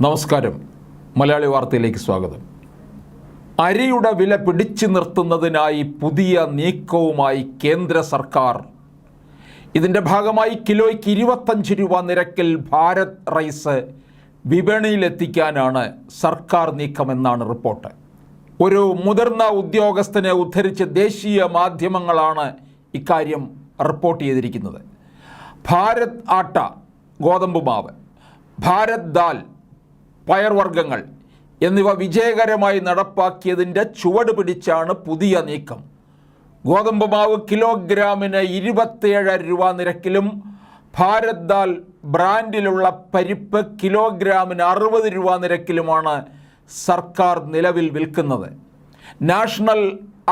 നമസ്കാരം. മലയാളി വാർത്തയിലേക്ക് സ്വാഗതം. അരിയുടെ വില പിടിച്ചു നിർത്തുന്നതിനായി പുതിയ നീക്കവുമായി കേന്ദ്ര സർക്കാർ. ഇതിന്റെ ഭാഗമായി കിലോയ്ക്ക് ഇരുപത്തഞ്ച് രൂപ നിരക്കിൽ ഭാരത് റൈസ് വിപണിയിലെത്തിക്കാനാണ് സർക്കാർ നീക്കമെന്നാണ് റിപ്പോർട്ട്. ഒരു മുതിർന്ന ഉദ്യോഗസ്ഥനെ ഉദ്ധരിച്ച് ദേശീയ മാധ്യമങ്ങളാണ് ഇക്കാര്യം റിപ്പോർട്ട് ചെയ്തിരിക്കുന്നത്. ഭാരത് ആട്ട ഗോതമ്പ് മാവ് ഭാരത് ദാൽ പയർവർഗങ്ങൾ എന്നിവ വിജയകരമായി നടപ്പാക്കിയതിന്റെ ചുവട് പിടിച്ചാണ് പുതിയ നീക്കം. ഗോതമ്പ് മാവ് കിലോഗ്രാമിന് ഇരുപത്തിയേഴ് രൂപ നിരക്കിലും ഭാരത് ദാൽ ബ്രാൻഡിലുള്ള പരിപ്പ് കിലോഗ്രാമിന് അറുപത് രൂപ നിരക്കിലുമാണ് സർക്കാർ നിലവിൽ വിൽക്കുന്നത്. National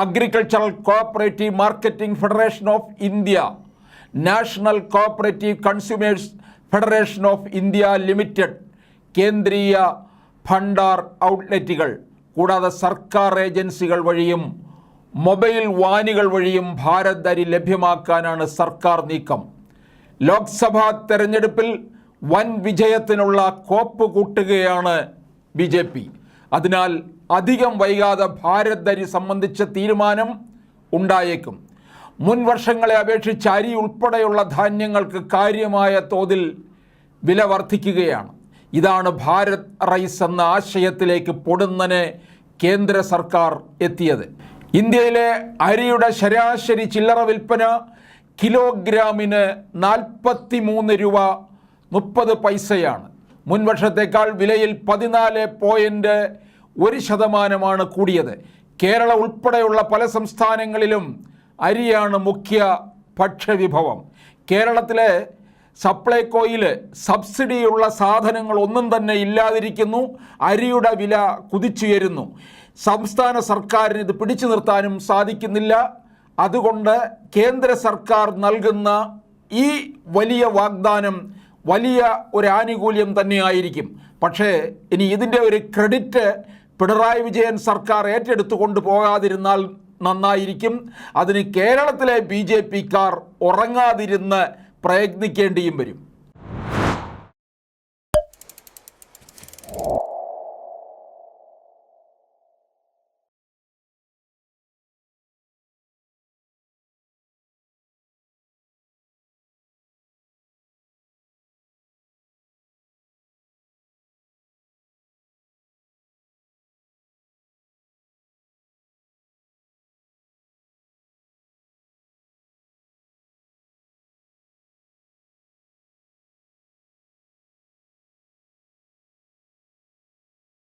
agricultural cooperative marketing federation of India national cooperative consumers federation of India limited Kendriya Bhandar ഔട്ട്ലെറ്റുകൾ കൂടാതെ സർക്കാർ ഏജൻസികൾ വഴിയും മൊബൈൽ വാനുകൾ വഴിയും ഭാരത് അരി ലഭ്യമാക്കാനാണ് സർക്കാർ നീക്കം. ലോക്സഭാ തെരഞ്ഞെടുപ്പിൽ വൻ വിജയത്തിനുള്ള കോപ്പ് കൂട്ടുകയാണ് ബി ജെ പി. അതിനാൽ അധികം വൈകാതെ ഭാരത് അരി സംബന്ധിച്ച തീരുമാനം ഉണ്ടായേക്കും. മുൻ വർഷങ്ങളെ അപേക്ഷിച്ച് അരി ഉൾപ്പെടെയുള്ള ധാന്യങ്ങൾക്ക് കാര്യമായ തോതിൽ വില വർദ്ധിക്കുകയാണ്. ഇതാണ് ഭാരത് റൈസ് എന്ന ആശയത്തിലേക്ക് പൊടുന്നനെ കേന്ദ്ര സർക്കാർ എത്തിയത്. ഇന്ത്യയിലെ അരിയുടെ ശരാശരി ചില്ലറ വിൽപ്പന കിലോഗ്രാമിന് നാൽപ്പത്തി മൂന്ന് രൂപ മുപ്പത് പൈസയാണ്. മുൻവർഷത്തേക്കാൾ വിലയിൽ പതിനാല് പോയിന്റ് ഒരു ശതമാനമാണ് കൂടിയത്. കേരള ഉൾപ്പെടെയുള്ള പല സംസ്ഥാനങ്ങളിലും അരിയാണ് മുഖ്യ ഭക്ഷ്യവിഭവം. കേരളത്തിലെ സപ്ലൈകോയിൽ സബ്സിഡിയുള്ള സാധനങ്ങൾ ഒന്നും തന്നെ ഇല്ലാതിരിക്കുന്നു അരിയുടെ വില കുതിച്ചുയരുന്നു. സംസ്ഥാന സർക്കാരിന് ഇത് പിടിച്ചു നിർത്താനും സാധിക്കുന്നില്ല. അതുകൊണ്ട് കേന്ദ്ര സർക്കാർ നൽകുന്ന ഈ വലിയ വാഗ്ദാനം വലിയ ഒരു ആനുകൂല്യം തന്നെയായിരിക്കും. പക്ഷേ ഇനി ഇതിന്റെ ഒരു ക്രെഡിറ്റ് പിണറായി വിജയൻ സർക്കാർ ഏറ്റെടുത്തു കൊണ്ടുപോകാതിരുന്നാൽ നന്നായിരിക്കും. അതിന് കേരളത്തിലെ ബി ജെ പിക്കാർ ഉറങ്ങാതിരുന്ന് പ്രയത്നിക്കേണ്ടിയും വരും.